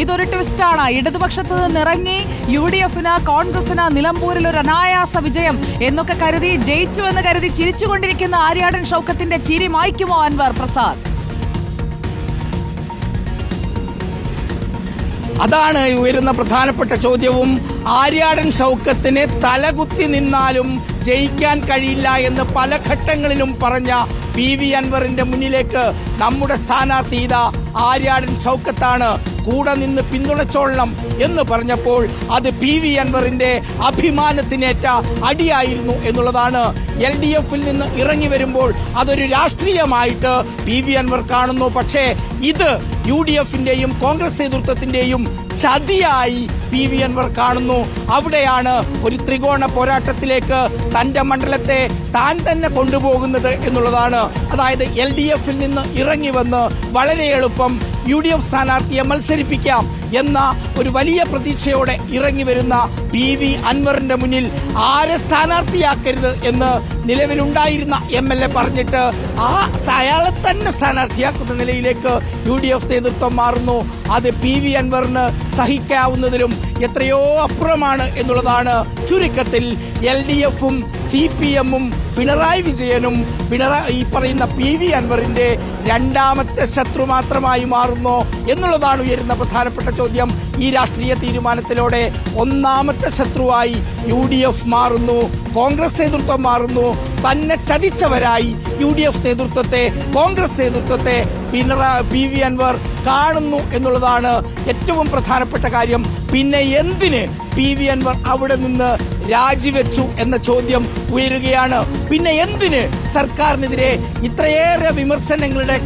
ഇതൊരു ട്വിസ്റ്റാണ് ഇടതുപക്ഷത്ത് നിന്നിറങ്ങി U D എഫിന് കോൺഗ്രസിന് നിലമ്പൂരിൽ ഒരു അനായാസ വിജയം എന്നൊക്കെ കരുതി ജയിച്ചുവെന്ന് കരുതി ചിരിച്ചുകൊണ്ടിരിക്കുന്ന ആര്യാടൻ ഷൗക്കത്തിന്റെ ചിരി മായ്ക്കുമോ അൻവർ പ്രസാദ്? അതാണ് ഉയരുന്ന പ്രധാനപ്പെട്ട ചോദ്യവും. ആര്യാടൻ ഷൗക്കത്തിന് തലകുത്തി നിന്നാലും ജയിക്കാൻ കഴിയില്ല എന്ന് പല ഘട്ടങ്ങളിലും പറഞ്ഞ പി വി അൻവറിന്റെ മുന്നിലേക്ക് നമ്മുടെ സ്ഥാനാർത്ഥി ഇതാ ആര്യാടൻ ഷൗക്കത്താണ്. കൂടെ നിന്ന് പിന്തുണച്ചോളണം എന്ന് പറഞ്ഞപ്പോൾ അത് പി വി അൻവറിന്റെ അഭിമാനത്തിനേറ്റ അടിയായിരുന്നു എന്നുള്ളതാണ് എൽ ഡി എഫിൽ നിന്ന് ഇറങ്ങി വരുമ്പോൾ അതൊരു രാഷ്ട്രീയമായിട്ട് പി വി അൻവർ കാണുന്നു. പക്ഷേ ഇത് യു ഡി എഫിന്റെയും കോൺഗ്രസ് നേതൃത്വത്തിന്റെയും ചതിയായി പി വി അൻവർ കാണുന്നു. അവിടെയാണ് ഒരു ത്രികോണ പോരാട്ടത്തിലേക്ക് തന്റെ മണ്ഡലത്തെ താൻ തന്നെ കൊണ്ടുപോകുന്നത് എന്നുള്ളതാണ്. അതായത് എൽ ഡി എഫിൽ നിന്ന് ഇറങ്ങി വന്ന് വളരെ എളുപ്പം യു ഡി എഫ് സ്ഥാനാർത്ഥിയെ മത്സരിപ്പിക്കാം എന്ന ഒരു വലിയ പ്രതീക്ഷയോടെ ഇറങ്ങി വരുന്ന പി വി അൻവറിന്റെ മുന്നിൽ ആരെ സ്ഥാനാർത്ഥിയാക്കരുത് എന്ന് നിലവിലുണ്ടായിരുന്ന എം എൽ എ പറഞ്ഞിട്ട് ആ അയാളെ തന്നെ സ്ഥാനാർത്ഥിയാക്കുന്ന നിലയിലേക്ക് യു ഡി എഫ് നേതൃത്വം മാറുന്നു. അത് പി വി അൻവറിന് സഹിക്കാവുന്നതിലും എത്രയോ അപ്പുറമാണ് എന്നുള്ളതാണ് ചുരുക്കത്തിൽ എൽ ഡി എഫും സി പി എമ്മും പിണറായി വിജയനും പിണറായി ഈ പറയുന്ന പി വി അൻവറിന്റെ രണ്ടാമത്തെ ശത്രു മാത്രമായി മാറുന്നു എന്നുള്ളതാണ് ഉയരുന്ന പ്രധാനപ്പെട്ട ചോദ്യം. ഈ രാഷ്ട്രീയ തീരുമാനത്തിലൂടെ ഒന്നാമത്തെ ശത്രുവായി യു ഡി എഫ് മാറുന്നു കോൺഗ്രസ് നേതൃത്വം മാറുന്നു തന്നെ ചതിച്ചവരായി യു ഡി എഫ് നേതൃത്വത്തെ കോൺഗ്രസ് നേതൃത്വത്തെ പിണറായി പി വി അൻവർ കാണുന്നു എന്നുള്ളതാണ് ഏറ്റവും പ്രധാനപ്പെട്ട കാര്യം. പിന്നെ എന്തിന് പി വി അൻവർ അവിടെ നിന്ന് രാജിവെച്ചു എന്ന ചോദ്യം ഉയരുകയാണ്? പിന്നെ എന്തിന് സർക്കാരിനെതിരെ ഇത്രയേറെ വിമർശനങ്ങളുടെ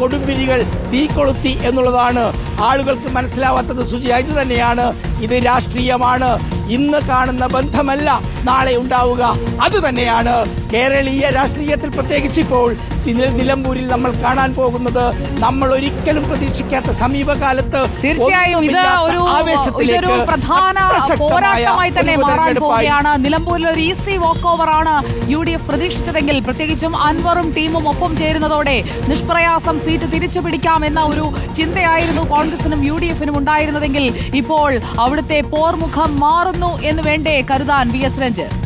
കൊടുമ്പിരികൾ തീകൊളുത്തി എന്നുള്ളതാണ് ആളുകൾക്ക് മനസ്സിലാവാത്തത്. ഇത് തന്നെയാണ്. ഇത് രാഷ്ട്രീയമാണ്. ഇന്ന് കാണുന്ന ബന്ധമല്ല നാളെ ഉണ്ടാവുക. അതുതന്നെയാണ് കേരളീയ രാഷ്ട്രീയത്തിൽ പ്രത്യേകിച്ച് ഇപ്പോൾ നില- നിലമ്പൂരിൽ നമ്മൾ കാണാൻ പോകുന്നത്. നമ്മൾ ഒരിക്കലും പ്രതീക്ഷിക്കാത്ത സമീപകാലത്ത് തീർച്ചയായും ഇത് ഒരു ആവേശത്തിലേക്ക് ഇതൊരു പ്രധാന പോരാട്ടമായി തന്നെ മാറാൻ പോവുകയാണ്. നിലമ്പൂരിൽ ഒരു ഈസി വാക്ക് ഓവർ ആണ് യു ഡി എഫ് പ്രതീക്ഷിച്ചതെങ്കിൽ പ്രത്യേകിച്ചും അൻവറും ടീമും ഒപ്പം ചേരുന്നതോടെ നിഷ്പ്രയാസം സീറ്റ് തിരിച്ചു പിടിക്കാം എന്ന ഒരു ചിന്തയായിരുന്നു കോൺഗ്രസിനും യു ഡി എഫിനും ഉണ്ടായിരുന്നതെങ്കിൽ ഇപ്പോൾ അവിടുത്തെ പോർമുഖം മാറുന്നു എന്ന് വേണ്ടേ കരുതാൻ വി എസ് രഞ്ജിത്ത്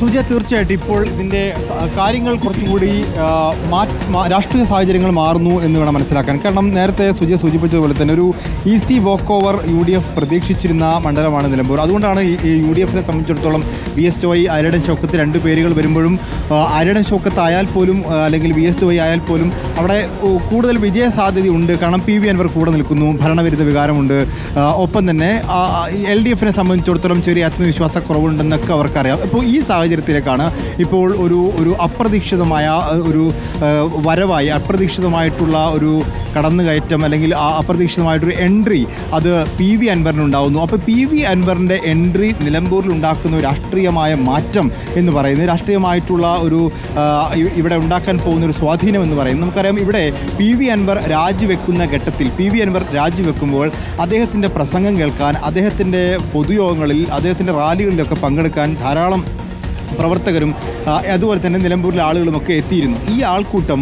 സുജ തീർച്ചയായിട്ടും ഇപ്പോൾ ഇതിന്റെ കാര്യങ്ങൾ കുറച്ചുകൂടി രാഷ്ട്രീയ സാഹചര്യങ്ങൾ മാറുന്നു എന്ന് വേണം മനസ്സിലാക്കാൻ. കാരണം നേരത്തെ സുജ സൂചിപ്പിച്ചതുപോലെ തന്നെ ഒരു easy walk over U D F പ്രതീക്ഷിച്ചിരുന്ന മണ്ഡലമാണ് നിലമ്പൂർ. അതുകൊണ്ടാണ് യു ഡി എഫിനെ സംബന്ധിച്ചിടത്തോളം വി എസ് ടോയ് അരടൻ ചോക്കത്ത് രണ്ട് പേരുകൾ വരുമ്പോഴും അരടൻ ഷൗക്കത്ത് ആയാൽ പോലും അല്ലെങ്കിൽ വി എസ് ടോയ് ആയാൽ പോലും അവിടെ കൂടുതൽ വിജയ സാധ്യതയുണ്ട് കാരണം പി വി അൻവർ കൂടെ നിൽക്കുന്നു ഭരണവിരുദ്ധ വികാരമുണ്ട്. ഒപ്പം തന്നെ എൽ ഡി എഫിനെ സംബന്ധിച്ചിടത്തോളം ചെറിയ ആത്മവിശ്വാസക്കുറവുണ്ടെന്നൊക്കെ അവർക്കറിയാം. അപ്പോൾ ഈ സാഹചര്യത്തിലേക്കാണ് ഇപ്പോൾ ഒരു ഒരു അപ്രതീക്ഷിതമായ ഒരു വരവായി അപ്രതീക്ഷിതമായിട്ടുള്ള ഒരു കടന്നുകയറ്റം അല്ലെങ്കിൽ ആ അപ്രതീക്ഷിതമായിട്ടൊരു എൻട്രി അത് പി വി അൻവറിനുണ്ടാവുന്നു. അപ്പോൾ പി വി അൻവറിന്റെ എൻട്രി നിലമ്പൂരിൽ ഉണ്ടാക്കുന്ന രാഷ്ട്രീയമായ മാറ്റം എന്ന് പറയുന്നത് രാഷ്ട്രീയമായിട്ടുള്ള ഒരു ഇവിടെ ഉണ്ടാക്കാൻ പോകുന്ന ഒരു സ്വാധീനം എന്ന് പറയുന്നത് നമുക്കറിയാം ഇവിടെ പി വി അൻവർ രാജിവെക്കുന്ന ഘട്ടത്തിൽ പി വി അൻവർ രാജിവെക്കുമ്പോൾ അദ്ദേഹത്തിന്റെ പ്രസംഗം കേൾക്കാൻ അദ്ദേഹത്തിന്റെ പൊതുയോഗങ്ങളിൽ അദ്ദേഹത്തിന്റെ റാലികളിലൊക്കെ പങ്കെടുക്കാൻ ധാരാളം പ്രവർത്തകരും അതുപോലെ തന്നെ നിലമ്പൂരിലെ ആളുകളുമൊക്കെ എത്തിയിരുന്നു. ഈ ആൾക്കൂട്ടം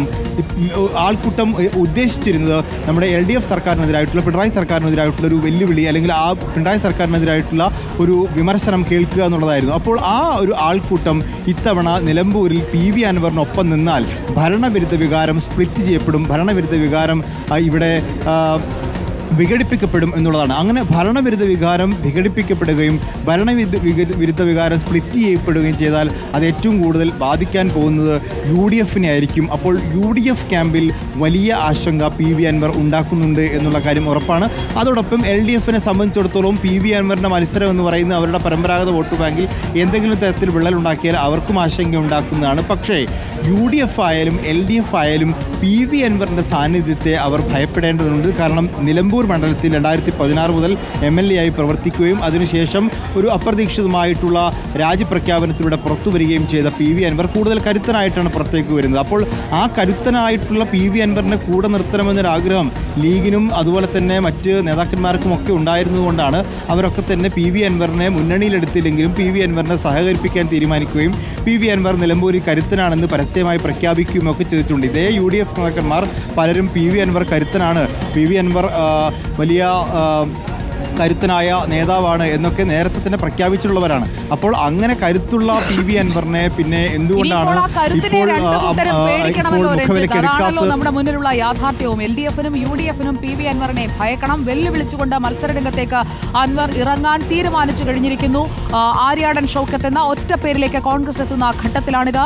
ആൾക്കൂട്ടം ഉദ്ദേശിച്ചിരുന്നത് നമ്മുടെ എൽ ഡി എഫ് സർക്കാരിനെതിരായിട്ടുള്ള പിണറായി സർക്കാരിനെതിരായിട്ടുള്ള ഒരു വെല്ലുവിളി അല്ലെങ്കിൽ ആ പിണറായി സർക്കാരിനെതിരായിട്ടുള്ള ഒരു വിമർശനം കേൾക്കുക എന്നുള്ളതായിരുന്നു. അപ്പോൾ ആ ഒരു ആൾക്കൂട്ടം ഇത്തവണ നിലമ്പൂരിൽ പി വി അൻവറിനൊപ്പം നിന്നാൽ ഭരണവിരുദ്ധ വികാരം സ്പ്ലിറ്റ് ചെയ്യപ്പെടും. ഭരണവിരുദ്ധ വികാരം ഇവിടെ വിഘടിപ്പിക്കപ്പെടും എന്നുള്ളതാണ്. അങ്ങനെ ഭരണവിരുദ്ധ വികാരം വിഘടിപ്പിക്കപ്പെടുകയും ഭരണവിരുദ്ധ വിരുദ്ധ വികാരം സ്പ്ലിറ്റ് ചെയ്യപ്പെടുകയും ചെയ്താൽ അത് ഏറ്റവും കൂടുതൽ ബാധിക്കാൻ പോകുന്നത് യു ഡി എഫിനെ ആയിരിക്കും. അപ്പോൾ യു ഡി എഫ് ക്യാമ്പിൽ വലിയ ആശങ്ക പി വി അൻവർ ഉണ്ടാക്കുന്നുണ്ട് എന്നുള്ള കാര്യം ഉറപ്പാണ്. അതോടൊപ്പം എൽ ഡി എഫിനെ സംബന്ധിച്ചിടത്തോളം പി വി അൻവറിന്റെ മത്സരം എന്ന് പറയുന്നത് അവരുടെ പരമ്പരാഗത വോട്ട് ബാങ്കിൽ എന്തെങ്കിലും തരത്തിൽ വിള്ളലുണ്ടാക്കിയാൽ അവർക്കും ആശങ്ക ഉണ്ടാക്കുന്നതാണ്. പക്ഷേ യു ഡി എഫ് ആയാലും എൽ ഡി എഫ് ആയാലും പി വി അൻവറിന്റെ സാന്നിധ്യത്തെ അവർ ഭയപ്പെടേണ്ടതുണ്ട്. കാരണം നിലമ്പൂർ മണ്ഡലത്തിൽ രണ്ടായിരത്തി പതിനാറ് മുതൽ എം എൽ എ ആയി പ്രവർത്തിക്കുകയും അതിനുശേഷം ഒരു അപ്രതീക്ഷിതമായിട്ടുള്ള രാജ്യപ്രഖ്യാപനത്തിലൂടെ പുറത്തു വരികയും ചെയ്ത പി വി അൻവർ കൂടുതൽ കരുത്തനായിട്ടാണ് പുറത്തേക്ക് വരുന്നത്. അപ്പോൾ ആ കരുത്തനായിട്ടുള്ള പി വി അൻവറിനെ കൂടെ നിർത്തണമെന്നൊരു ആഗ്രഹം ലീഗിനും അതുപോലെ തന്നെ മറ്റ് നേതാക്കന്മാർക്കും ഒക്കെ ഉണ്ടായിരുന്നതുകൊണ്ടാണ് അവരൊക്കെ തന്നെ പി വി അൻവറിനെ മുന്നണിയിലെടുത്തില്ലെങ്കിലും പി വി അൻവറിനെ സഹകരിപ്പിക്കാൻ തീരുമാനിക്കുകയും പി വി അൻവർ നിലമ്പൂരിൽ കരുത്തനാണെന്ന് പരസ്യമായി പ്രഖ്യാപിക്കുകയും ഒക്കെ ചെയ്തിട്ടുണ്ട്. ഇതേ യു ഡി നേതാക്കന്മാർ പലരും പി വി അൻവർ കരുത്തനാണ്. പി വി അൻവർ വലിയ കരുത്തനായ നേതാവാണ് എന്നൊക്കെ നേരത്തെ തന്നെ പ്രഖ്യാപിച്ചിട്ടുള്ളവരാണ്. അപ്പോൾ അങ്ങനെ കരുത്തുള്ള പി വി അൻവറിനെ പിന്നെ എന്തുകൊണ്ടാണ് ഇപ്പോൾ നമ്മുടെ മുന്നിലുള്ള യാഥാർത്ഥ്യവും. എൽ ഡി എഫിനും യു ഡി എഫിനും പി വി അൻവറിനെ ഭയക്കണം. വെല്ലുവിളിച്ചുകൊണ്ട് മത്സരരംഗത്തേക്ക് അൻവർ ഇറങ്ങാൻ തീരുമാനിച്ചു കഴിഞ്ഞിരിക്കുന്നു. ആര്യാടൻ ഷൗക്കത്ത് എന്ന ഒറ്റ പേരിലേക്ക് കോൺഗ്രസ് എത്തുന്ന ഘട്ടത്തിലാണിത്.